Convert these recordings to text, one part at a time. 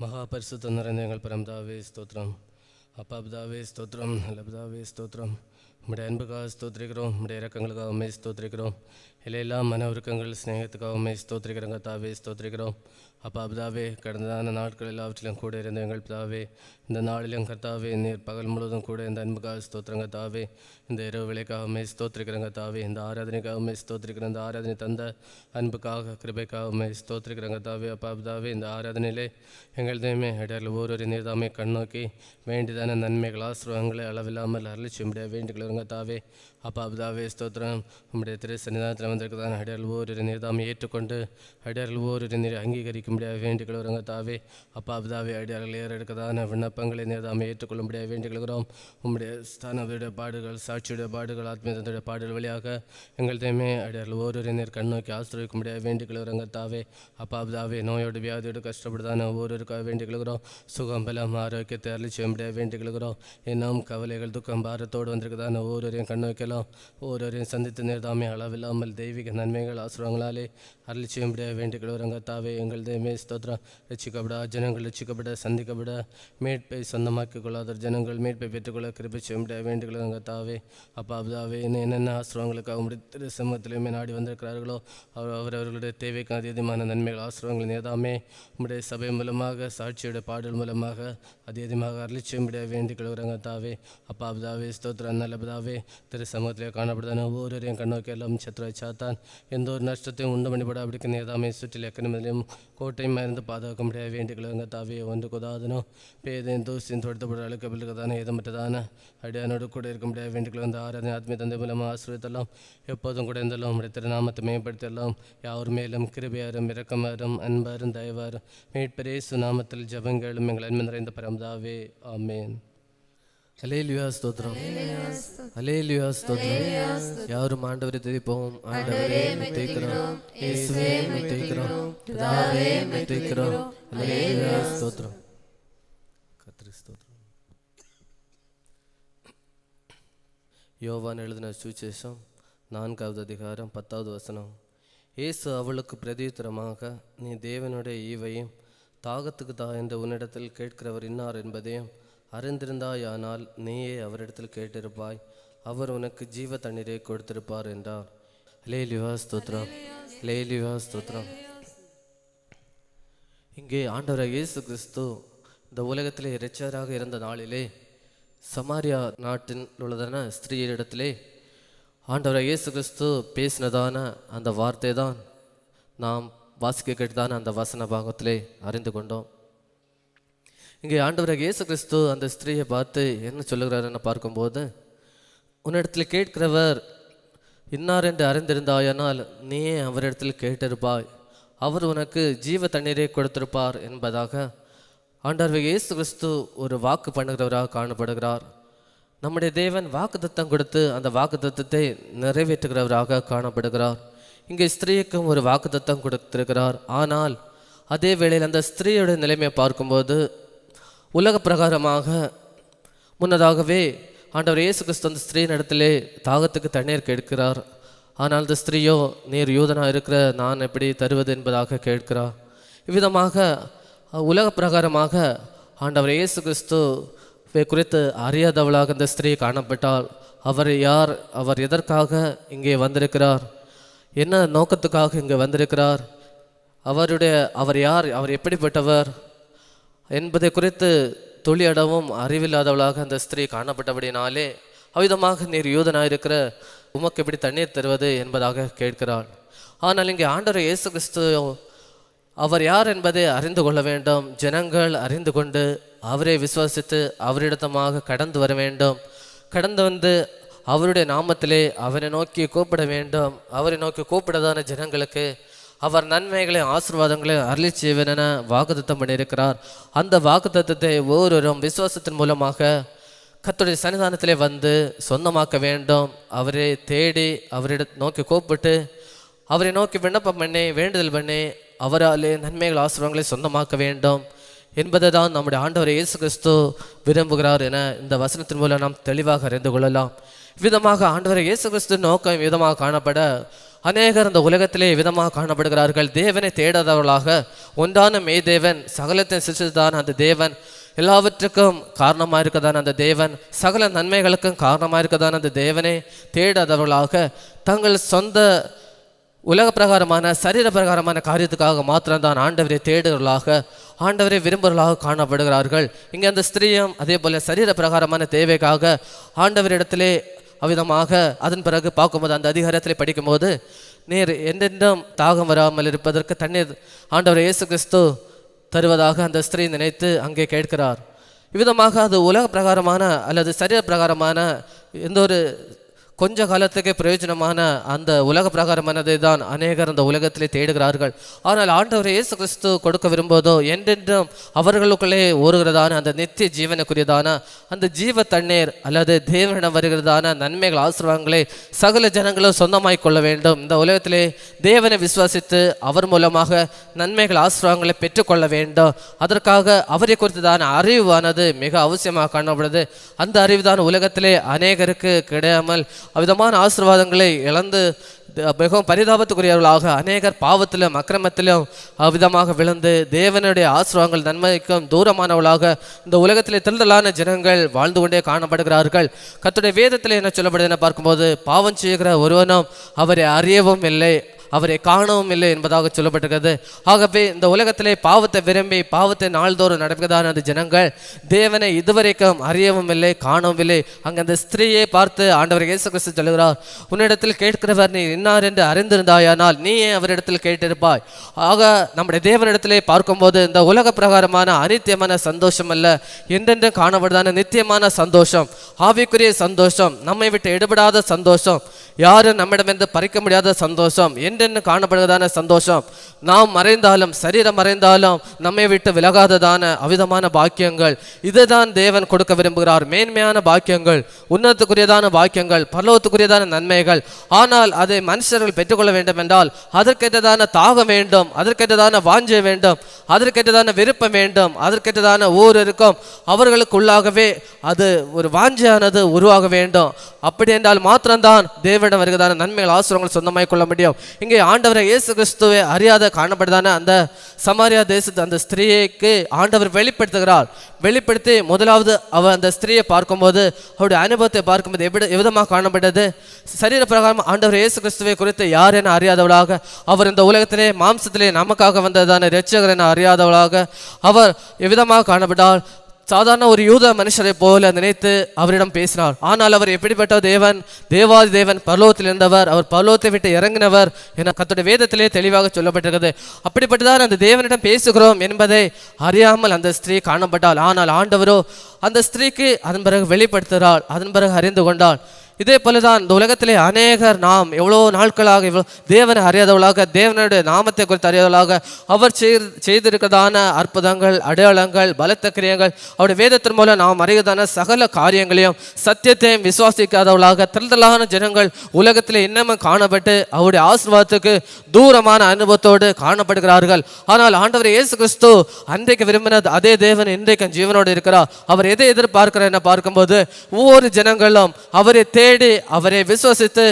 மகாபரிசுத்தம் நிறைந்த எங்கள் பரம்தாவே ஸ்தோத்திரம் அப்பா பிதாவே ஸ்தோத்திரம் நல்ல பிதாவே ஸ்தோத்திரம் உம்முடைய அன்புக்காக ஸ்தோத்திரிக்கிறோம் உம்முடைய இறக்கங்களுக்காக உண்மை ஸ்தோத்திரிக்கிறோம் இல்லையெல்லாம் மன உருக்கங்கள் ஸ்நேகத்துக்காக உண்மை ஸ்தோத்திரிக்கிறோங்க தாவே ஸ்தோத்திரிக்கிறோம் அப்பா பிதாவே கடந்ததான நாட்கள் எல்லாவற்றிலும் கூட இருந்த எங்கள் பிதாவே இந்த நாளிலும் கர்த்தாவே நீர் பகல் முழுவதும் கூட இந்த அன்புக்காக ஸ்தோத்திரங்க தாவே இந்த இரவு விலைக்காக உண்மை ஸ்தோத்திரிக்கிறங்க தாவே இந்த ஆராதனைக்காக உண்மை ஸ்தோத்திரிக்கிற இந்த ஆராதனை தந்த அன்புக்காக கிருபைக்காக உண்மை ஸ்தோத்திரிக்கிறங்க தாவே அப்பா பிதாவே இந்த ஆராதனையிலே எங்கள் தெய்வமே இடையில ஒவ்வொரு நீர்தாமே கண்ணோக்கி வேண்டியதான நன்மைகள் ஆசிரவங்களை அளவில்லாமல் அருளிச்சு முடிய வேண்டிக்கிறங்க தாவே அப்பா அப்தாவே ஸ்தோத்திரம். உம்முடைய திரு சன்னிதானத்தில் வந்திருக்கிறதான அடியார்கள் ஓரிரு நீர்தாமை ஏற்றுக்கொண்டு அடியார்கள் ஓரிரு நீர் அங்கீகரிக்க முடியாத வேண்டிக்கிறவங்க தாவே அப்பா அப்தாவே அடியார்கள் ஏறெடுக்கதான விண்ணப்பங்களை நீர்தாமை ஏற்றுக்கொள்ள முடியாத வேண்டிக்கொள்கிறோம். உம்முடைய ஸ்தானவருடைய பாடுகள் சாட்சியுடைய பாடுகள் ஆத்மீயத்துடைய பாடல் வழியாக எங்கள்தையுமே தேமே அடியார்கள் ஓரிரு நீர் கண்ணோக்கி ஆசிரியக்க முடியாத வேண்டிக்கிறவங்க தாவே அப்பா அப்தாவே நோயோடு வியாதியோடு கஷ்டப்படுதான ஓரிருக்காக வேண்டிக்கொள்கிறோம். சுகம் பலம் ஆரோக்கியத்தை அருளி செய்ய முடியாத வேண்டிக்கிறோம் இன்னும் கவலைகள் துக்கம் பாரத்தோடு வந்திருக்குதான ஒவ்வொருவரையும் கண்ணோக்கலாம் ஒவ்வொருவரையும் சந்தித்து நேர்தாமே அளவில்லாமல் தெய்வீக நன்மைகள் ஆசிரவங்களாலே அருளி செய்ய வேண்டிக் கொள்வரங்க தாவே எங்களது மே ஸ்தோத்திரம். ரசிக்கப்பட ஜனங்கள் ரசிக்கப்பட சந்திக்கப்பட மீட்பை சொந்தமாக்கிக் கொள்ளாத ஜனங்கள் மீட்பை பெற்றுக்கொள்ள கிருபை செய்ய வேண்டிக் கொள்வரங்க தாவே அப்பா அப்தாவே இன்னும் என்னென்ன ஆசிரவங்களுக்காக உடைய திரு சமூகத்திலுமே நாடி வந்திருக்கிறார்களோ அவர் அவரவர்களுடைய தேவைக்கு அதிகமான நன்மைகள் ஆசிரவங்கள் நேதாமே உம்முடைய சபை மூலமாக சாட்சியுடைய பாடல் மூலமாக அதிகமாக அருளி செய்ய வேண்டிக் கொள்வரங்க தாவே அப்பா அப்தாவே ஸ்தோத்திரம். நல்ல பிதாவே திரு சமூகத்திலே காணப்படுதான ஒவ்வொருவரையும் கண்ணோக்கி எல்லாம் சத்ரு சாத்தான். எந்த ஒரு நஷ்டத்தையும் உண்டு பண்ணிவிட அப்படிக்கு நேதாமே சுற்றில் எக்கனமிலையும் கோட்டையும் இருந்து பாதுகாக்க முடியாத வேண்டிக்கிறவங்க தாவே ஒன்று குதாதனோ பேதையும் தூசியும் தொடுத்தப்பட அழுக்கப்படுகிறதான ஏதமற்றதான அடியானோடு கூட இருக்க முடியாத வேண்டிக்கிறவங்க அந்த ஆராதனை ஆத்மீய தந்தை மூலமாக ஆசிரியத்தெல்லாம் எப்போதும் கூட இருந்தெல்லாம் உடைய திருநாமத்தை மேம்படுத்தலாம் யார் மேலும் கிருபையாரும் இரக்கமாரும் அன்பாரும் தயவாரும் மீட்பரே சுநாமத்தில் ஜபங்களும் எங்கள் அன்பு நிறைந்த பரம்தாவே ஆமேன். அலேலியா ஸ்தோத்திரம் அலேலியா ஸ்தோத்திரம் யாரும் ஆண்டவரை துதிப்போம் ஆண்டவரே தேய்க்கிறோம் இயேசுவே தேய்க்கிறோம் பிதாவே தேய்க்கிறோம் அலேலியா ஸ்தோத்திரம் கத்திரி ஸ்தோத்திரம் யோவான் எழுதின சுவிசேஷம் நான்காவது அதிகாரம் பத்தாவது வசனம் இயேசு அவளுக்கு பிரதியுத்தரமாக நீ தேவனுடைய ஈவையும் தாகத்துக்கு தா என்று உன்னிடத்தில் கேட்கிறவர் இன்னார் என்பதையும் அறிந்திருந்தாயானால் நீயே அவரிடத்தில் கேட்டிருப்பாய். அவர் உனக்கு ஜீவ தண்ணீரை கொடுத்திருப்பார் என்றார். லேலிவா ஸ்தோத்ரம் லேலிவா ஸ்தோத்ரம் இங்கே ஆண்டவர் இயேசு கிறிஸ்து இந்த உலகத்திலே இறைச்சராக இருந்த நாளிலே சமாரியா நாட்டில் உள்ளதான ஸ்திரீயிடத்திலே ஆண்டவர் இயேசு கிறிஸ்து பேசினதான அந்த வார்த்தை தான் நாம் வாசிக்க கேட்டதான அந்த வசன பாகத்திலே அறிந்து கொண்டோம். இங்கே ஆண்டவர் இயேசு கிறிஸ்து அந்த ஸ்திரீயை பார்த்து என்ன சொல்லுகிறாருன்னு பார்க்கும்போது உன்னிடத்தில் கேட்கிறவர் இன்னார் என்று அறிந்திருந்தாயானால் நீயே அவரிடத்தில் கேட்டிருப்பாய். அவர் உனக்கு ஜீவ தண்ணீரை கொடுத்திருப்பார் என்பதாக ஆண்டவர் இயேசு கிறிஸ்து ஒரு வாக்கு பண்ணுகிறவராக காணப்படுகிறார். நம்முடைய தேவன் வாக்குத்தத்தம் கொடுத்து அந்த வாக்குத்தத்தத்தை நிறைவேற்றுகிறவராக காணப்படுகிறார். இங்கே ஸ்திரீக்கும் ஒரு வாக்குத்தத்தம் கொடுத்திருக்கிறார். ஆனால் அதே வேளையில் அந்த ஸ்திரீயோட நிலைமையை பார்க்கும்போது உலக பிரகாரமாக முன்னதாகவே ஆண்டவர் இயேசு கிறிஸ்து அந்த ஸ்திரீ இடத்திலே தாகத்துக்கு தண்ணீர் கேட்கிறார். ஆனால் அந்த ஸ்திரீயோ நீர் யூதனா இருக்கிற நான் எப்படி தருவது என்பதாக கேட்கிறார். இவ்விதமாக உலக பிரகாரமாக ஆண்டவர் இயேசு கிறிஸ்து குறித்து அறியாதவளாக அந்த ஸ்திரீ காணப்பட்டால் அவர் யார் அவர் எதற்காக இங்கே வந்திருக்கிறார்? என்ன நோக்கத்துக்காக இங்கே வந்திருக்கிறார்? அவருடைய அவர் யார் அவர் எப்படிப்பட்டவர்? என்பதை குறித்து துளியடவும் அறிவில்லாதவளாக அந்த ஸ்திரீ காணப்பட்டபடினாலே அவ்விதமாக நீர் யூதனாயிருக்கிற உமக்கு எப்படி தண்ணீர் தருவது என்பதாக கேட்கிறாள். ஆனால் இங்கே ஆண்டவர் இயேசு கிறிஸ்து அவர் யார் என்பதை அறிந்து கொள்ள வேண்டும். ஜனங்கள் அறிந்து கொண்டு அவரை விசுவாசித்து அவரிடத்தமாக கடந்து வர வேண்டும். கடந்து வந்து அவருடைய நாமத்திலே அவரை நோக்கி கூப்பிட வேண்டும். அவரை நோக்கி கூப்பிடதான ஜனங்களுக்கு அவர் நன்மைகளை ஆசீர்வாதங்களை அருளி செய்வேன் என வாக்குத்தம் பண்ணியிருக்கிறார். அந்த வாக்குத்தத்தை ஒவ்வொருவரும் விசுவாசத்தின் மூலமாக கத்துடைய சன்னிதானத்திலே வந்து சொந்தமாக்க வேண்டும். அவரை தேடி அவரிட நோக்கி கூப்பிட்டு அவரை நோக்கி விண்ணப்பம் பண்ணி வேண்டுதல் பண்ணி அவராலே நன்மைகள் ஆசிரியங்களை சொந்தமாக்க வேண்டும் என்பதை தான் நம்முடைய ஆண்டவர் இயேசு கிறிஸ்து விரும்புகிறார் என இந்த வசனத்தின் மூலம் நாம் தெளிவாக அறிந்து கொள்ளலாம். விதமாக ஆண்டவர் இயேசு கிறிஸ்து நோக்கம் விதமாக காணப்பட அநேகர் இந்த உலகத்திலே விதமாக காணப்படுகிறார்கள். தேவனை தேடாதவர்களாக ஒன்றான மெய் தேவன் சகலத்தை சிரிச்சதுதான் அந்த தேவன் எல்லாவற்றுக்கும் காரணமாக இருக்கதான அந்த தேவன் சகல நன்மைகளுக்கும் காரணமாக இருக்கதான அந்த தேவனை தேடாதவர்களாக தங்கள் சொந்த உலக பிரகாரமான சரீர பிரகாரமான காரியத்துக்காக மாத்திரம்தான் ஆண்டவரை தேடுகிறவர்களாக ஆண்டவரை விரும்புகிறவர்களாக காணப்படுகிறார்கள். இங்கே அந்த ஸ்திரீயும் அதே போல் சரீர பிரகாரமான தேவைக்காக ஆண்டவரிடத்திலே அவ்விதமாக அதன் பிறகு பார்க்கும்போது அந்த அதிகாரத்தில் படிக்கும்போது நீர் எந்தெந்தும் தாகம் வராமல் இருப்பதற்கு தண்ணீர் ஆண்டவர் இயேசு கிறிஸ்து தருவதாக அந்த ஸ்திரீ நினைத்து அங்கே கேட்கிறார். இவ்விதமாக அது உலக பிரகாரமான அல்லது சரீர பிரகாரமான எந்த ஒரு கொஞ்ச காலத்துக்கு பிரயோஜனமான அந்த உலக பிரகாரமானதை தான் அநேகர் அந்த உலகத்திலே தேடுகிறார்கள். ஆனால் ஆண்டவர் இயேசு கிறிஸ்து கொடுக்க விரும்புவதோ என்றென்றும் அவர்களுக்குள்ளே ஓடுகிறதான அந்த நித்திய ஜீவனுக்குரியதான அந்த ஜீவ தண்ணீர் அல்லது தேவனிடம் வருகிறதான நன்மைகள் ஆசிர்வாதங்களை சகல ஜனங்களும் சொந்தமாய் கொள்ள வேண்டும். இந்த உலகத்திலே தேவனை விசுவாசித்து அவர் மூலமாக நன்மைகள் ஆசிர்வாதங்களை பெற்றுக்கொள்ள வேண்டும். அதற்காக அவரை குறித்ததான அறிவானது மிக அவசியமாக காணப்படுது. அந்த அறிவு தான் உலகத்திலே அநேகருக்கு கிடையாமல் அவ்விதமான ஆசீர்வாதங்களை இழந்து மிகவும் பரிதாபத்துக்குரியவர்களாக அநேகர் பாவத்திலும் அக்கிரமத்திலும் அவ்விதமாக விழுந்து தேவனுடைய ஆசிரவங்கள் நன்மைக்கும் தூரமானவர்களாக இந்த உலகத்திலே திருடலான ஜனங்கள் வாழ்ந்து கொண்டே காணப்படுகிறார்கள். கத்துடைய வேதத்தில் என்ன சொல்லப்படுது என பார்க்கும்போது பாவம் செய்கிற ஒருவனும் அவரை அறியவும் இல்லை. அவரை காணவும் இல்லை என்பதாக சொல்லப்பட்டிருக்கிறது. ஆகவே இந்த உலகத்திலே பாவத்தை விரும்பி பாவத்தை நாள்தோறும் நடப்பதான அந்த ஜனங்கள் தேவனை இதுவரைக்கும் அறியவும் இல்லை காணவும் இல்லை. அங்கே அந்த ஸ்திரீயை பார்த்து ஆண்டவர் இயேசு கிறிஸ்து சொல்லுகிறார் உன்னிடத்தில் கேட்கிறவர் நீ இன்னார் என்று அறிந்திருந்தாயானால் நீயே அவரிடத்தில் கேட்டிருப்பாய். ஆக நம்முடைய தேவனிடத்திலே பார்க்கும்போது இந்த உலக பிரகாரமான அனித்தியமான சந்தோஷம் அல்ல என்றென்றும் காணப்படுதான நித்தியமான சந்தோஷம் ஆவிக்குரிய சந்தோஷம் நம்மை விட்டு எடுபடாத சந்தோஷம் யாரும் நம்மிடமிருந்து பறிக்க முடியாத சந்தோஷம் என்றென்று காணப்படுவதான சந்தோஷம். நாம் மறைந்தாலும் சரீரம் மறைந்தாலும் நம்மை விட்டு விலகாததான அவிதமான பாக்கியங்கள். இதுதான் தேவன் கொடுக்க விரும்புகிறார். மேன்மையான பாக்கியங்கள் உன்னதத்துக்குரியதான பாக்கியங்கள் பரலோகத்துக்குரியதான நன்மைகள். ஆனால் அதை மனுஷர்கள் பெற்றுக்கொள்ள வேண்டும் என்றால் அதற்கேற்றதான தாகம் வேண்டும் அதற்கேற்றதான வாஞ்சை வேண்டும் அதற்கேற்றதான விருப்பம் வேண்டும் அதற்கேற்றதான ஊர் இருக்கும். அவர்களுக்குள்ளாகவே அது ஒரு வாஞ்சையானது உருவாக வேண்டும். அப்படி என்றால் மாத்திரம்தான் தேவனிடம் வருகிறதான நன்மைகள் ஆசிரங்கள் சொந்தமாய் கொள்ள முடியும். இங்கே ஆண்டவரை இயேசு கிறிஸ்துவை அறியாத காணப்படுதான அந்த சமாரியா தேசத்து அந்த ஸ்திரீக்கு ஆண்டவர் வெளிப்படுத்துகிறார். வெளிப்படுத்தி முதலாவது அவர் அந்த ஸ்திரீயை பார்க்கும்போது அவருடைய அனுபவத்தை பார்க்கும்போது எப்படி எவ்விதமாக காணப்பட்டது? சரீர பிரகாரம் ஆண்டவர் இயேசு கிறிஸ்துவை குறித்து யார் என அறியாதவளாக அவர் இந்த உலகத்திலே மாம்சத்திலே நமக்காக வந்ததான ரட்சகர் என அறியாதவளாக அவர் எவ்விதமாக காணப்பட்டால் சாதாரண ஒரு யூத மனுஷரை போல நினைத்து அவரிடம் பேசினார். ஆனால் அவர் எப்படிப்பட்ட தேவன்? தேவாதி தேவன் பரலோகத்தில் இருந்தவர் அவர் பரலோகத்தை விட்டு இறங்கினவர் என கத்தோட வேதத்திலே தெளிவாக சொல்லப்பட்டிருக்கிறது. அப்படிப்பட்டதான் அந்த தேவனிடம் பேசுகிறோம் என்பதை அறியாமல் அந்த ஸ்திரீ காணப்பட்டாள். ஆனால் ஆண்டவரோ அந்த ஸ்திரீக்கு அதன் பிறகு வெளிப்படுத்துகிறாள் அதன் பிறகு அறிந்து கொண்டாள் இதே போலதான் இந்த உலகத்திலே அநேகர் நாம் எவ்வளோ நாட்களாக இவ்வளோ தேவனை அறியாதவளாக தேவனுடைய நாமத்தை குறித்து அறியாதவளாக அவர் செய்து செய்திருக்கிறதான அற்புதங்கள் அடையாளங்கள் பலத்த கிரியங்கள் அவருடைய வேதத்தின் மூலம் நாம் அறியதான சகல காரியங்களையும் சத்தியத்தையும் விசுவாசிக்காதவளாக திரளான ஜனங்கள் உலகத்தில் இன்னமும் காணப்பட்டு அவருடைய ஆசீர்வாதத்துக்கு தூரமான அனுபவத்தோடு காணப்படுகிறார்கள். ஆனால் ஆண்டவர் இயேசு கிறிஸ்து அன்றைக்கு விரும்பினது அதே தேவன் இன்றைக்கும் ஜீவனோடு இருக்கிறார். அவர் எதை எதிர்பார்க்கிறார் என பார்க்கும்போது ஒவ்வொரு ஜனங்களும் அவரை தேடி அவரை விசுவசித்து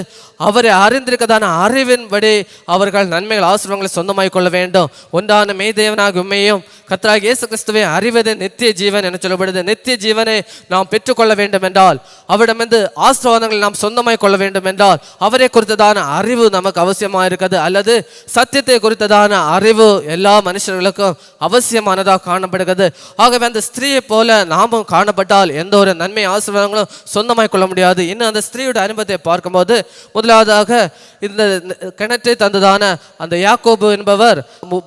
அவரை அறிந்திருக்கதான அறிவின்படி அவர்கள் நன்மைகள் ஆசிரமங்களை சொந்தமாய் கொள்ள வேண்டும். ஒன்றான மெய்தேவனாக உண்மையும் கர்த்தராகிய இயேசு கிறிஸ்துவை அறிவது நித்திய ஜீவன் என சொல்லப்படுது நித்திய ஜீவனை நாம் பெற்றுக்கொள்ள வேண்டும் என்றால் அவரிடமிருந்து ஆசீர்வாதங்களை நாம் சொந்தமாய் கொள்ள வேண்டும் என்றால் அவரை குறித்ததான அறிவு நமக்கு அவசியமாக இருக்கிறது அல்லது சத்தியத்தை குறித்ததான அறிவு எல்லா மனுஷர்களுக்கும் அவசியமானதாக காணப்படுகிறது. ஆகவே அந்த ஸ்திரீயை போல நாமும் காணப்பட்டால் எந்த ஒரு நன்மை ஆசீர்வாதங்களும் சொந்தமாய் கொள்ள முடியாது. இன்னும் அந்த ஸ்திரீயோட அனுபவத்தை பார்க்கும்போது முதலாவதாக இந்த கிணற்றை தந்ததான அந்த யாக்கோபு என்பவர்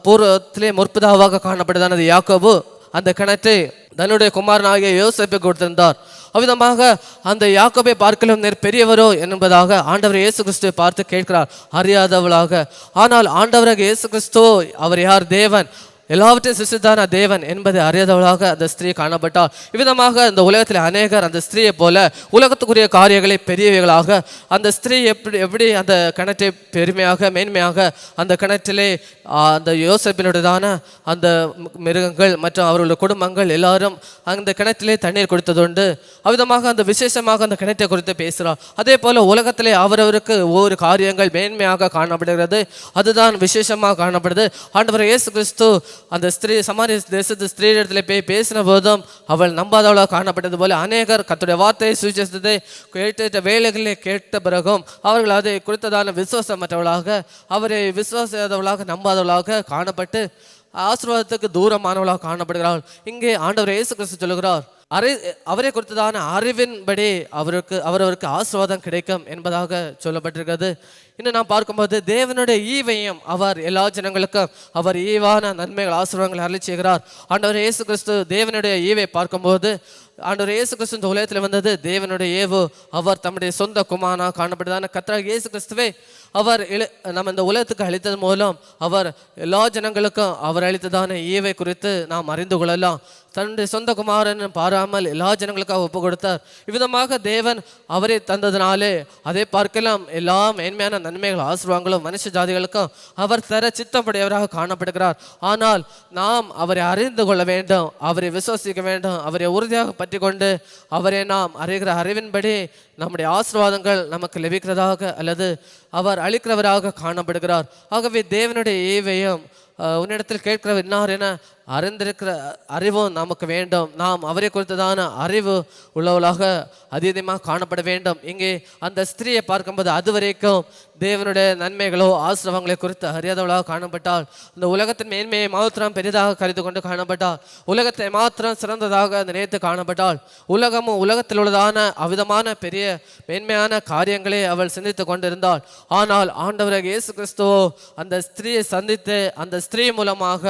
பூர்வத்திலே முற்பதாவாக காணப்பட்டதான அந்த யாக்கோபு அந்த கிணற்றை தன்னுடைய குமாரனாகிய யோசிப்பை கொடுத்திருந்தார். அவ்விதமாக அந்த யாக்கோபை பார்க்கலும் நேர் பெரியவரோ என்பதாக ஆண்டவர் இயேசு கிறிஸ்துவை பார்த்து கேட்கிறார். அறியாதவளாக. ஆனால் ஆண்டவராக இயேசு கிறிஸ்துவோ அவர் யார்? தேவன். எல்லாவற்றையும் சிருஷ்டித்தான தேவன் என்பதை அறியாதவளாக அந்த ஸ்திரீ காணப்பட்டால் இவ்விதமாக இந்த உலகத்தில் அநேகர் அந்த ஸ்திரீயை போல உலகத்துக்குரிய காரியங்களை பெரியவைகளாக அந்த ஸ்திரீ எப்படி எப்படி அந்த கிணற்றை பெருமையாக மேன்மையாக அந்த கிணற்றிலே அந்த யோசப்பினுடையதான அந்த மிருகங்கள் மற்றும் அவர்களுடைய குடும்பங்கள் எல்லாரும் அந்த கிணற்றிலே தண்ணீர் கொடுத்ததுண்டு. அவ்விதமாக அந்த விசேஷமாக அந்த கிணற்றை குறித்து பேசுகிறார் அதே போல் உலகத்திலே அவரவருக்கு ஒவ்வொரு காரியங்கள் மேன்மையாக காணப்படுகிறது. அதுதான் விசேஷமாக காணப்படுது. ஆண்டவர் இயேசு கிறிஸ்து அந்த ஸ்திரீ சமாரிய தேசத்து ஸ்திரீடத்தில் போய் பேசின போதும் அவள் நம்பாதவளாக காணப்பட்டது போல அநேகர் கத்துடைய வார்த்தையை சுவிசேஷத்தை கேட்ட வேலைகளை கேட்ட பிறகும் அவர்கள் அதை குறித்ததான விசுவாசமற்றவளாக அவரை விசுவாசவளாக நம்பாதவளாக காணப்பட்டு ஆசீர்வாதத்துக்கு தூரமானவளாக காணப்படுகிறாள். இங்கே ஆண்டவர் இயேசு கிறிஸ்து சொல்லுகிறார் அறி அவரை குறித்ததான அறிவின்படி அவருக்கு அவரவருக்கு ஆசீர்வாதம் கிடைக்கும் என்பதாக சொல்லப்பட்டிருக்கிறது. இன்னும் நாம் பார்க்கும்போது தேவனுடைய ஈவையும் அவர் எல்லா ஜனங்களுக்கும் அவர் ஈவான நன்மைகள் ஆசீர்வாதங்களை அருளி செய்கிறார். ஆண்டவர் இயேசு கிறிஸ்து தேவனுடைய ஈவை பார்க்கும்போது ஆண்டவர் இயேசு கிறிஸ்து இந்த உலகத்தில் வந்தது தேவனுடைய ஏவு அவர் தம்முடைய சொந்த குமானா காணப்பட்டதான கர்த்தராக இயேசு கிறிஸ்துவே அவர் இழ நம்ம இந்த உலகத்துக்கு அளித்தது மூலம் அவர் எல்லா ஜனங்களுக்கும் அவர் அளித்ததான ஈவை குறித்து நாம் அறிந்து கொள்ளலாம். தன்னுடைய சொந்த குமாரன் பாராமல் எல்லா ஜனங்களுக்காக ஒப்பு கொடுத்தார் இவ்விதமாக தேவன் அவரை தந்ததினாலே அதை பார்க்கலாம். எல்லா மேன்மையான நன்மைகள் ஆசிர்வாங்களும் மனுஷ ஜாதிகளுக்கும் அவர் தர சித்தப்படையவராக காணப்படுகிறார். ஆனால் நாம் அவரை அறிந்து கொள்ள வேண்டும் அவரை விசுவாசிக்க வேண்டும் அவரை உறுதியாக பற்றி கொண்டு அவரை நாம் அறிகிற அறிவின்படி நம்முடைய ஆசீர்வாதங்கள் நமக்கு லபிக்கிறதாக அல்லது அவர் அளிக்கிறவராக காணப்படுகிறார். ஆகவே தேவனுடைய ஈவையும் உன்னிடத்தில் கேட்கிறவர் இன்னார் என அறிந்திருக்கிற அறிவும் நமக்கு வேண்டும். நாம் அவரை குறித்ததான அறிவு உள்ளவளாக அதீதமாக காணப்பட வேண்டும். இங்கே அந்த ஸ்திரியை பார்க்கும்போது அது வரைக்கும் தேவனுடைய நன்மைகளோ ஆசிரவங்களை குறித்து அறியாதவளாக காணப்பட்டால் இந்த உலகத்தின் மேன்மையை மாத்திரம் பெரிதாக கருது கொண்டு காணப்பட்டால் உலகத்தை மாத்திரம் சிறந்ததாக நினைத்து காணப்பட்டால் உலகமும் உலகத்தில் உள்ளதான அவிதமான பெரிய மேன்மையான காரியங்களை அவள் சிந்தித்து கொண்டிருந்தாள். ஆனால் ஆண்டவராக இயேசு கிறிஸ்துவோ அந்த ஸ்திரீயை சந்தித்து அந்த ஸ்திரீ மூலமாக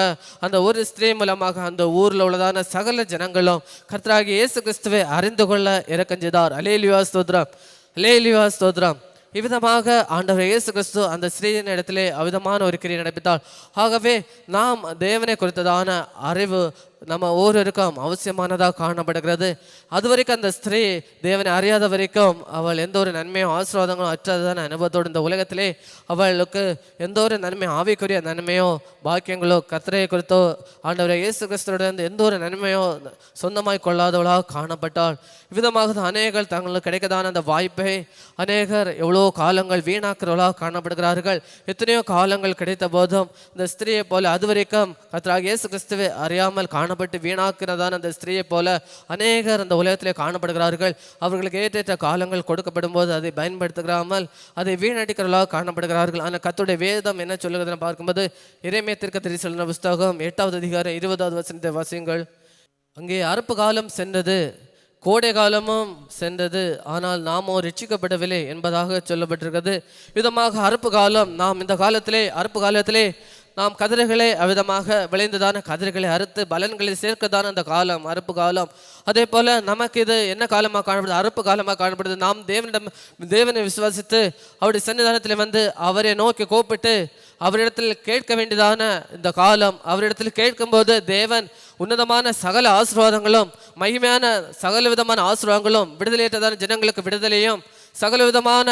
அந்த ஒரு ஸ்திரீ மூலமாக அந்த ஊரில் உள்ளதான சகல ஜனங்களும் கர்த்தராகிய இயேசு கிறிஸ்துவை அறிந்து கொள்ள இறக்கஞ்சிதார் அலேலியா ஸ்தோத்ரம். அலேலியா ஸ்தோத்ரம். இவ்விதமாக ஆண்டவர் இயேசு கிறிஸ்து அந்த ஸ்ரீயின் இடத்திலே அவிதமான ஒரு கிரியை நடப்பித்தார். ஆகவே நாம் தேவனை குறித்ததான அறிவு நம்ம ஒவ்வொருவருக்கும் அவசியமானதாக காணப்படுகிறது. அது வரைக்கும் அந்த ஸ்திரீ தேவனை அறியாத வரைக்கும் அவள் எந்த ஒரு நன்மையும் ஆசீர்வாதங்களும் அற்றதான அனுபவத்தோடு இந்த உலகத்திலே அவளுக்கு எந்த ஒரு நன்மை ஆவிக்குரிய நன்மையோ பாக்கியங்களோ கத்திரையை குறித்தோ ஆண்டவரை இயேசு கிறிஸ்துவோட எந்த ஒரு நன்மையோ சொந்தமாய் கொள்ளாதவளாக காணப்பட்டாள். விதமாக தான் அநேகர் தங்களுக்கு கிடைக்கதான அந்த வாய்ப்பை அநேகர் எவ்வளோ காலங்கள் வீணாக்குறவளாக காணப்படுகிறார்கள். எத்தனையோ காலங்கள் கிடைத்த போதும் இந்த ஸ்திரீயை போல அதுவரைக்கும் கர்த்தராக இயேசு கிறிஸ்துவை அறியாமல் காணப்பட்டு வீணாக்கிறதான அந்த ஸ்திரீயை போல அநேகர் அந்த உலகத்திலே காணப்படுகிறார்கள். அவர்களுக்கு ஏற்றேற்ற காலங்கள் கொடுக்கப்படும் போது அதை பயன்படுத்துகிறாமல் அதை வீணடிக்கிறவர்களாக காணப்படுகிறார்கள். ஆனால் கத்துடைய வேதம் என்ன சொல்லுகிறதுன்னு பார்க்கும்போது இறைமை திருக்க தெரிவித்த புஸ்தகம் எட்டாவது அதிகாரம் இருபதாவது வசனத்தை வாசியங்கள். அங்கே அறுப்பு காலம் சென்றது கோடை காலமும் சென்றது ஆனால் நாமோ ரட்சிக்கப்படவில்லை என்பதாக சொல்லப்பட்டிருக்கிறது. விதமாக அறுப்பு காலம் நாம் இந்த காலத்திலே அறுப்பு காலத்திலே நாம் கதிர்களை அவ்விதமாக விளைந்ததான கதிர்களை அறுத்து பலன்களை சேர்க்கதான அந்த காலம் அறுப்பு காலம். அதே போல நமக்கு இது என்ன காலமாக காணப்படுது? அறுப்பு காலமாக காணப்படுது. நாம் தேவனிடம் தேவனை விசுவாசித்து அவருடைய சன்னிதானத்தில் வந்து அவரை நோக்கி கூப்பிட்டு அவரிடத்தில் கேட்க வேண்டியதான இந்த காலம் அவரிடத்தில் கேட்கும்போது தேவன் உன்னதமான சகல ஆசீர்வாதங்களும் மகிமையான சகல விதமான ஆசீர்வாதங்களும் விடுதலையற்றதான ஜனங்களுக்கு விடுதலையும் சகல விதமான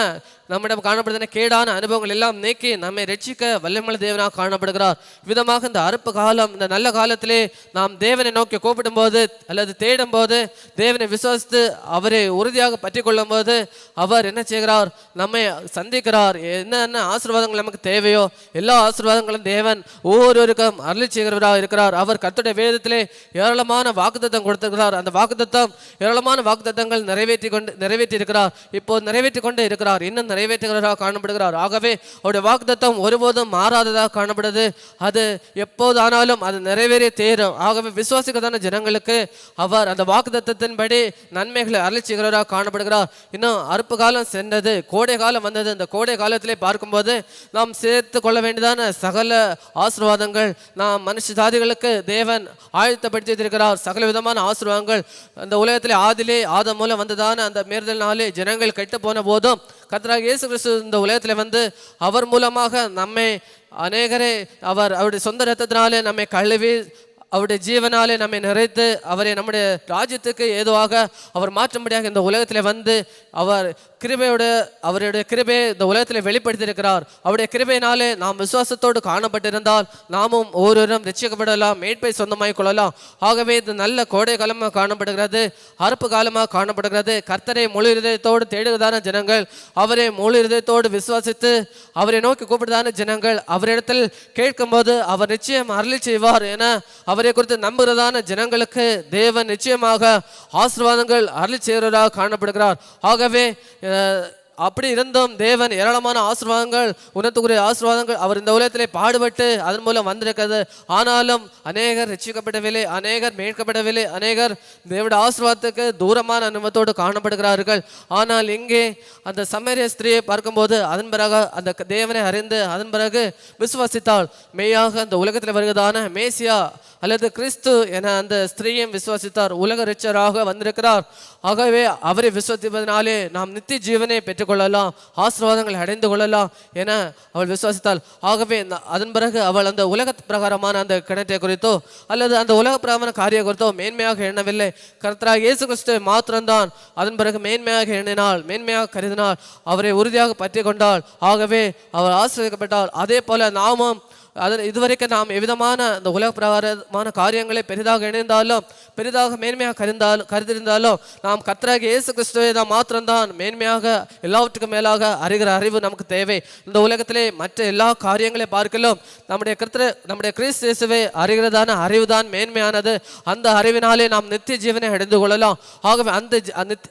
நம்மிடம் காணப்படுகிற கேடான அனுபவங்கள் எல்லாம் நீக்கி நம்மை ரட்சிக்க வல்லமல தேவனாக காணப்படுகிறார். விதமாக இந்த அறுப்பு காலம் இந்த நல்ல காலத்திலே நாம் தேவனை நோக்கி கூப்பிடும் போது அல்லது தேடும் போது தேவனை விசுவாசித்து அவரை உறுதியாக பற்றி கொள்ளும் போது அவர் என்ன செய்கிறார்? நம்மை சந்திக்கிறார். என்னென்ன ஆசீர்வாதங்கள் நமக்கு தேவையோ எல்லா ஆசீர்வாதங்களும் தேவன் ஒவ்வொருவருக்கும் அருளி செய்கிறவராக இருக்கிறார். அவர் கத்துடைய வேதத்திலே ஏராளமான வாக்குத்தத்தம் கொடுத்திருக்கிறார். அந்த வாக்குத்தத்தம் ஏராளமான வாக்குத்தத்தங்கள் நிறைவேற்றி கொண்டு நிறைவேற்றி இருக்கிறார் இப்போது நிறைவேற்றி கொண்டு இருக்கிறார். இன்னும் நிறைவேற்றுகிறவராக காணப்படுகிறார். ஆகவே அவருடைய வாக்குத்தத்தம் ஒருபோதும் மாறாததாக காணப்படுது. அது எப்போதானாலும் அது நிறைவேறிய தேரும். ஆகவே விசுவாசிக்கதான ஜனங்களுக்கு அவர் அந்த வாக்குத்தத்தின்படி நன்மைகளை அருளி காணப்படுகிறார். இன்னும் அறுப்பு காலம் சென்றது கோடை காலம் வந்தது. அந்த கோடை காலத்திலே பார்க்கும்போது நாம் சேர்த்து கொள்ள வேண்டியதான சகல ஆசீர்வாதங்கள் நாம் மனுஷ ஜாதிகளுக்கு தேவன் ஆயத்தப்படுத்தியிருக்கிறார். சகல விதமான ஆசீர்வாதங்கள். அந்த உலகத்திலே ஆதிலே ஆதம் மூலம் வந்ததான அந்த மேர்தல் நாளே ஜனங்கள் கெட்டு போன போதும் கர்த்தராக இயேசு கிறிஸ்து இந்த உலகத்தில் வந்து அவர் மூலமாக நம்மை அநேகரை அவர் அவருடைய சொந்த ரத்தத்தினாலே நம்மை கழுவி அவருடைய ஜீவனாலே நம்மை நிறைத்து அவரை நம்முடைய ராஜ்யத்துக்கு ஏதுவாக அவர் மாற்றும்படியாக இந்த உலகத்தில் வந்து அவர் கிருபையோட அவருடைய கிருபையை இந்த உலகத்தில் வெளிப்படுத்தியிருக்கிறார். அவருடைய கிருபையினாலே நாம் விசுவாசத்தோடு காணப்பட்டிருந்தால் நாமும் ஒவ்வொருவரும் ரசிக்கப்படலாம் மேட்பை சொந்தமாய் கொள்ளலாம். ஆகவே இது நல்ல கோடை காலமாக காணப்படுகிறது அறுப்பு காலமாக காணப்படுகிறது. கர்த்தரை முழு இருதயத்தோடு தேடுவதான ஜனங்கள் அவரை முழு இருதயத்தோடு விசுவாசித்து அவரை நோக்கி கூப்பிடுதான ஜனங்கள் அவரிடத்தில் கேட்கும்போது அவர் நிச்சயம் அருளி செய்வார் என அவர் குறித்து நம்புகிறதான ஜனங்களுக்கு தேவன் நிச்சயமாக ஆசீர்வாதங்கள் அருள் செய்கிறவராக காணப்படுகிறார். ஆகவே அப்படி இருந்தும் தேவன் ஏராளமான ஆசீர்வாதங்கள் உணர்த்துக்குரிய ஆசீர்வாதங்கள் அவர் இந்த உலகத்திலே பாடுபட்டு அதன் மூலம் வந்திருக்கிறது. ஆனாலும் அநேகர் ரட்சிக்கப்படவில்லை அநேகர் மீட்கப்படவில்லை அநேகர் தேவட ஆசீர்வாதத்துக்கு தூரமான அனுபவத்தோடு காணப்படுகிறார்கள். ஆனால் இங்கே அந்த சமரிய ஸ்திரியை பார்க்கும்போது அதன் பிறகு அந்த தேவனை அறிந்து அதன் பிறகு விசுவாசித்தால் மெய்யாக அந்த உலகத்தில் வருகிறதான மேசியா அல்லது கிறிஸ்து என அந்த ஸ்திரீயும் விசுவாசித்தார். உலக ரிச்சராக வந்திருக்கிறார். ஆகவே அவரை விசுவாசிப்பதனாலே நாம் நித்திய ஜீவனை கொள்ளலாம் ஆசீர்வாதங்களை அடைந்து கொள்ளலாம் என அவள் விசுவாசித்தாள். ஆகவே அதன் பிறகு அவள் அந்த உலக பிரகாரமான அந்த கிணற்றை குறித்தோ அல்லது அந்த உலக பிரகாரமான காரியம் குறித்தோ மேன்மையாக எண்ணவில்லை. கர்த்தராக இயேசு கிறிஸ்து மாத்திரம்தான். அதன் பிறகு மேன்மையாக எண்ணினாள் மேன்மையாக கருதினாள் அவரை உறுதியாக பற்றி கொண்டாள். ஆகவே அவர் ஆசிரியக்கப்பட்டாள் அதே போல நாமும் அதில் இதுவரைக்கும் நாம் எவ்விதமான இந்த உலக பிரகாரமான காரியங்களை பெரிதாக இணைந்தாலும் பெரிதாக மேன்மையாக கருந்தாலும் கருதிருந்தாலும் நாம் கத்தராக இயேசு கிறிஸ்துவை தான் மாத்திரம்தான் மேன்மையாக எல்லாவற்றுக்கும் மேலாக அறிகிற அறிவு நமக்கு தேவை. இந்த உலகத்திலே மற்ற எல்லா காரியங்களை பார்க்கலும் நம்முடைய கர்த்தர நம்முடைய கிறிஸ்து இயேசுவை அறிகிறதான அறிவு தான் மேன்மையானது. அந்த அறிவினாலே நாம் நித்திய ஜீவனை அடைந்து கொள்ளலாம். ஆகவே அந்த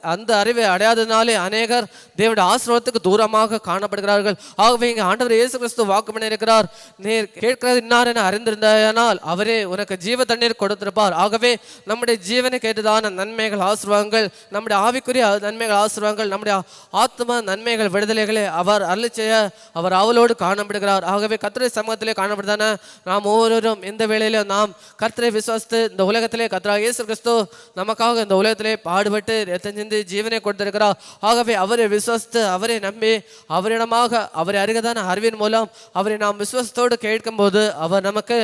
அந்த- அறிவை அடையாததினாலே அநேகர் தேவனுடைய ஆசிரமத்துக்கு தூரமாக காணப்படுகிறார்கள். ஆகவே இங்கே ஆண்டவர் இயேசு கிறிஸ்து வாக்கு பண்ணியிருக்கிறார் நீர் கேட்கிறது இன்னார் என அறிந்திருந்தாயானால் அவரே உனக்கு ஜீவ தண்ணீர் கொடுத்திருப்பார். ஆகவே நம்முடைய ஜீவனை கேட்டதான நன்மைகள் ஆசிர்வாங்கள் நம்முடைய ஆவிக்குரிய நன்மைகள் ஆசிர்வாங்கள் நம்முடைய ஆத்ம நன்மைகள் விடுதலைகளை அவர் அருளி செய்ய அவர் அவளோடு காணப்படுகிறார். ஆகவே கத்திரை சமூகத்திலே காணப்படுதான நாம் ஒவ்வொருவரும் இந்த வேளையிலும் நாம் கர்த்தரை விசுவாசித்து இந்த உலகத்திலே கத்ரா இயேசு கிறிஸ்து நமக்காக இந்த உலகத்திலே பாடுபட்டு ரத்தம் சிந்தி ஜீவனை கொடுத்திருக்கிறார். ஆகவே அவரை விசுவாசித்து அவரை நம்பி அவரிடமாக அவரை அருகதான அறிவின் மூலம் அவரை நாம் விசுவாசத்தோடு கேட்கும்போது அவர் நமக்கு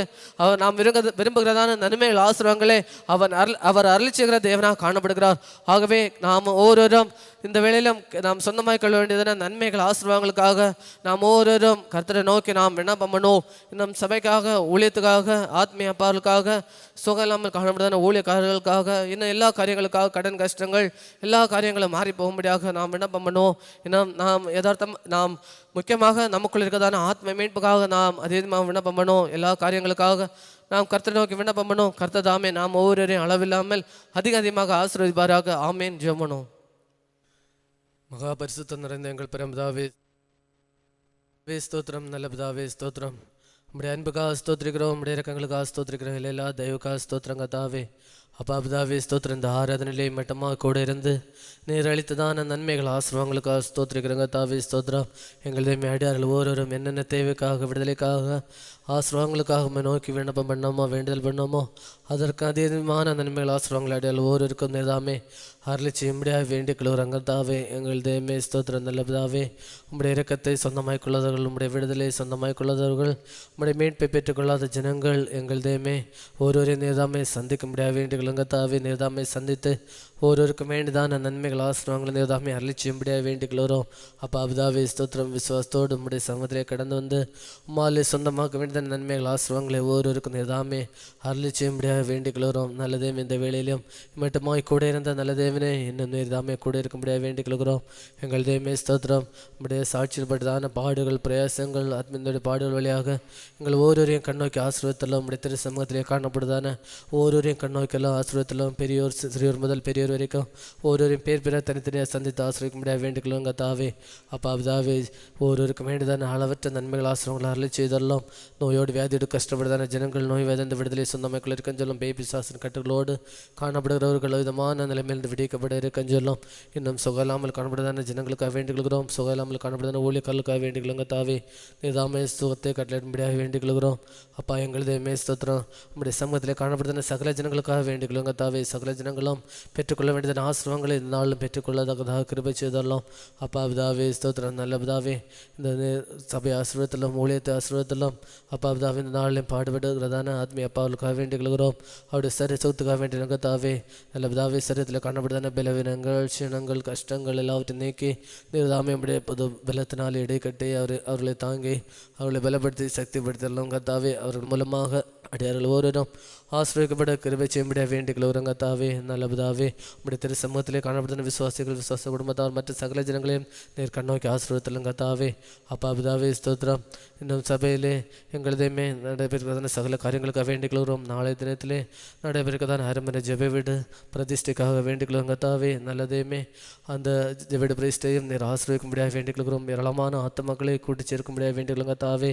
அவர் நாம் விரும்ப விரும்புகிறதான நன்மைகள் ஆசிரவங்களே அவர் அருள் அவர் அருள் செய்கிற தேவனாக காணப்படுகிறார். ஆகவே நாம் ஒவ்வொருவரும் இந்த வேளையிலும் நாம் சொந்தமாக கொள்ள வேண்டியதான நன்மைகள் ஆசிரவங்களுக்காக நாம் ஒவ்வொருவரும் கர்த்தரை நோக்கி நாம் விண்ணப்பம் பண்ணுவோம். நம் சபைக்காக ஊழியத்துக்காக ஆத்மீய அப்பார்களுக்காக சுகம் இல்லாமல் காணப்படுதான ஊழியக்காரர்களுக்காக இன்னும் எல்லா காரியங்களுக்காக கடன் கஷ்டங்கள் எல்லா காரியங்களும் மாறி போகும்படியாக நாம் விண்ணப்பம் பண்ணுவோம். இன்னும் நாம் யதார்த்தம் நாம் முக்கியமாக நமக்குள் இருக்கிறதான ஆத்ம மீட்புக்காக நாம் அதிகமாக விண்ணப்பம் பண்ணோம் எல்லா காரியங்களுக்காக நாம் கர்த்த நோக்கி விண்ணப்பம் பண்ணோம் கர்த்தர் தாமே நாம் ஒவ்வொருவரையும் அளவில்லாமல் அதிக அதிகமாக ஆசீர்வதிப்பாராக. ஆமேன். ஜெபணும் மகாபரிசுத்தம் நிறைந்த எங்கள் பிரம்பதாவே வே ஸ்தோத்திரம். நல்ல பிதாவே ஸ்தோத்திரம். உம்முடைய அன்புக்காக ஸ்தோத்திரிக்கிறோம். உம்முடைய இறக்கங்களுக்காக ஸ்தோத்திரிக்கிறோம். எல்லா தெய்வக்காக ஸ்தோத்திரங்க தாவே அப்பா பிதாவே ஸ்தோத்திரம். இந்த ஆராதனையிலே மட்டமாக கூட இருந்து நீர் அளித்ததான நன்மைகள் ஆசிரவங்களுக்காக ஸ்தோத்திரிக்கிறங்க. தாவே ஸ்தோத்திரம். எங்களுடைய அடியார்கள் ஒவ்வொருவரும் என்னென்ன தேவைக்காக விடுதலைக்காக ஆசிரவங்களுக்காக நோக்கி விண்ணப்பம் பண்ணோமோ வேண்டுதல் பண்ணோமோ அதற்கு அதிகமான நன்மைகள் ஆசிரவங்கள் அடையாள ஒவ்வொருவருக்கும் நிதாமே அருளி செய்யும்படியாக வேண்டிக் கொள்கிறாங்க தாவே எங்களுடைய மே ஸ்தோத்திரம். நல்ல பிதாவே உம்முடைய இரக்கத்தை சொந்தமாய் கொள்ளாதவர்கள் உங்களுடைய விடுதலை சொந்தமாய் கொள்ளாதவர்கள் உங்களுடைய மீட்பை பெற்றுக்கொள்ளாத ஜனங்கள் எங்கள் தேமே ஒருவரை நேர்தாமை சந்திக்க முடியாது வேண்டிக் கொள்ளுங்க தாவே நேர்தாமை சந்தித்து ஒருவருக்கும் வேண்டியதான நன்மைகள் ஆசிரவங்களை நேர்தாமை அருளி செய்யும்படியாக வேண்டிக் கொள்கிறோம் அப்பா அபுதாபி ஸ்தோத்திரம் விசுவாசத்தோடு உம்முடைய சமத்திலே கடந்து வந்து உம்மாலே சொந்தமாக்க வேண்டியதான நன்மைகள் ஆசிரவங்களை ஒவ்வொருவருக்கும் நேர்தாமே அருளி செய்யும்படியாக வேண்டிக் கொள்கிறோம் நல்லதேம் இந்த வேளையிலும் மட்டுமாய் கூட இருந்த நல்லதேவனே இன்னும் நேர்தாமே கூட இருக்கும்படியாக வேண்டிக் கொள்கிறோம் எங்கள் தேவமே ஸ்தோத்திரம். நம்முடைய சாட்சியப்பட்டதான பாடுகள் பிரயாசங்கள் ஆத்மீனுடைய பாடுகள் வழியாக எங்கள் ஒவ்வொருவரையும் கண்ணோக்கி ஆசிரியத்திலும் நம்முடைய திரு சமூகத்திலே காணப்படுதான ஒவ்வொருவரையும் கண்ணோக்கெல்லாம் ஆசிரியத்திலும் பெரியோர் சிறியோர் முதல் பெரியோர் பேர் வரைக்கும் ஒவ்வொரு பேர் பேராக தனித்தனியாக சந்தித்து ஆசிரியக்க முடியாது வேண்டிக் தாவே அப்பா அதாவே ஒவ்வொருவருக்கும் வேண்டியதான அளவற்ற நன்மைகள் ஆசிரியங்களை அருளி செய்தெல்லாம் நோயோடு வியாதியோடு கஷ்டப்படுதான ஜனங்கள் நோய் வேதந்த விடுதலை சொந்தமைக்குள் இருக்கன்னு சொல்லும் பேபி சாசன் கட்டுகளோடு காணப்படுகிறவர்கள் விதமான நிலைமையிலிருந்து விடுவிக்கப்பட இருக்கன்னு சொல்லும். இன்னும் சுகலாமல் காணப்படுதான ஜனங்களுக்காக வேண்டிக் கொள்கிறோம் சுகலாமல் காணப்படுதான ஊழியக்காரர்களுக்காக வேண்டிக் தாவே நிதாமே சுகத்தை கட்டளிடும்படியாக வேண்டிக் கொள்கிறோம் அப்பா எங்களது மேஸ்தோத்திரம் நம்முடைய சமூகத்தில் காணப்படுதான சகல ஜனங்களுக்காக வேண்டிக் தாவே சகல ஜனங்களும் பெற்று பெற்றுக்கொள்ள வேண்டியதன் ஆசிரமங்களை இந்த நாளும் பெற்றுக்கொள்ளத்தக்கதாக கிருபை செய்தரலாம் அப்பா பிதாவே ஸ்தோத்திரம். நல்ல பிதாவே இந்த சபை ஆசிரியத்திலும் ஊழியத்தை ஆசிரியத்திலும் அப்பா பிதாவே இந்த நாளிலும் பாடுபடுகிறதான ஆத்மீய அப்பாவுக்காக வேண்டி கொள்கிறோம். அவருடைய சரி சொத்துக்காக வேண்டிய நங்கத்தாவே நல்ல பிதாவே சரீரத்தில் காணப்படுதான பலவீனங்கள் க்ஷீணங்கள் கஷ்டங்கள் எல்லாவற்றையும் நீக்கி நீர்தாமே உடைய புது பலத்தினால் இடைக்கட்டி அவர் அவர்களை தாங்கி அவர்களை பலப்படுத்தி சக்திப்படுத்தலாம் கத்தாவே அவர்கள் மூலமாக அடியார்கள் ஒவ்வொருவரும் ஆசிரியக்கப்பட கிருபை செய்யும்படியா வேண்டிக் கொள்கிறோம். கத்தாவே நல்ல பிதாவே உடைய திரு சமூகத்திலே காணப்படுதுன விசுவாசிகள் விசுவாச குடும்பத்தார் மற்ற சகல ஜனங்களையும் நீர் கண்ணோக்கி ஆசிரியத்திலும் கத்தாவே அப்பா பிதாவே ஸ்தோத்திரம் இன்னும் சபையிலே எங்களதையுமே நடைபெறுகிறதான சகல காரியங்களுக்காக வேண்டிக் கொள்கிறோம் நாளைய தினத்திலே நடைபெறுகிறதான அரமனை ஜெப வீடு பிரதிஷ்டைக்காக வேண்டிக் கொள்கிறோம் கத்தாவே நல்லதையுமே அந்த ஜெப பிரதிஷ்டையும் நீர் ஆசிரியக்கும்படியாக வேண்டிக் கொள்கிறோம் ஏராளமான ஆத்மக்களை கூட்டி சேர்க்கும்படியாக வேண்டிக் கொள்ளுங்க தாவே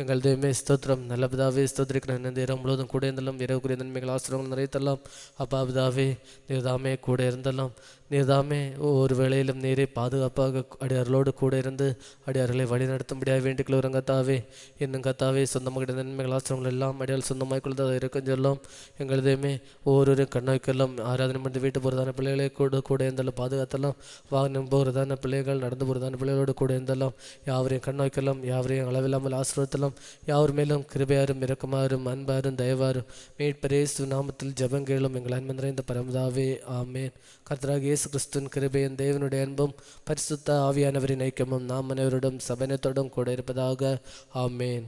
எங்கள் தெய்வமே ஸ்தோத்திரம். நல்ல பிதாவே ஸ்தோத்திரிக்கிற நேரம் முழுவதும் கூட இருந்தாலும். இரவுக்குரிய நன்மைகள் ஆசிரியங்கள் நிறைத்தலாம் அப்பா பிதாவே நீர்தாமே கூட இருந்தாலும். நீர்தாமே ஒவ்வொரு வேளையிலும் நீரே பாதுகாப்பாக அடியார்களோடு கூட இருந்து அடியார்களை வழி நடத்தும்படியாக வேண்டிக் கத்தாவே இன்னும் கத்தாவே சொந்தமாக நன்மைகள் ஆசிரியங்கள் எல்லாம் அடியால் சொந்தமாக கொள்வதாக இருக்கும் சொல்லும் எங்களதையுமே ஒவ்வொரு கண்ணோக்கெல்லாம் ஆராதனை பண்ணி வீட்டு போகிறதான பிள்ளைகளை கூட கூட இருந்தாலும். பாதுகாத்தலாம். வாகனம் போகிறதான பிள்ளைகள் நடந்து போகிறதான பிள்ளைகளோடு கூட இருந்தாலும். யாவரையும் கண்ணோக்கெல்லாம் யாவரையும் அளவில்லாமல் ஆசிரியத்தலாம் யார் மேலும் கிருபையாரும் இறக்குமாறும் அன்பாரும் தயவாரும் மீட்பரேசு நாமத்தில் ஜபங்கேளும் எங்கள் அன்பு நிறைந்த பரமதாவே ஆமேன். கர்த்தராக இயேசு கிறிஸ்துவின் கிருபையின் தேவனுடைய அன்பும் பரிசுத்த ஆவியானவரின் ஐக்கியமும் நாம் அனைவரிடம் சபனத்தோடும் கூட இருப்பதாக ஆமேன்.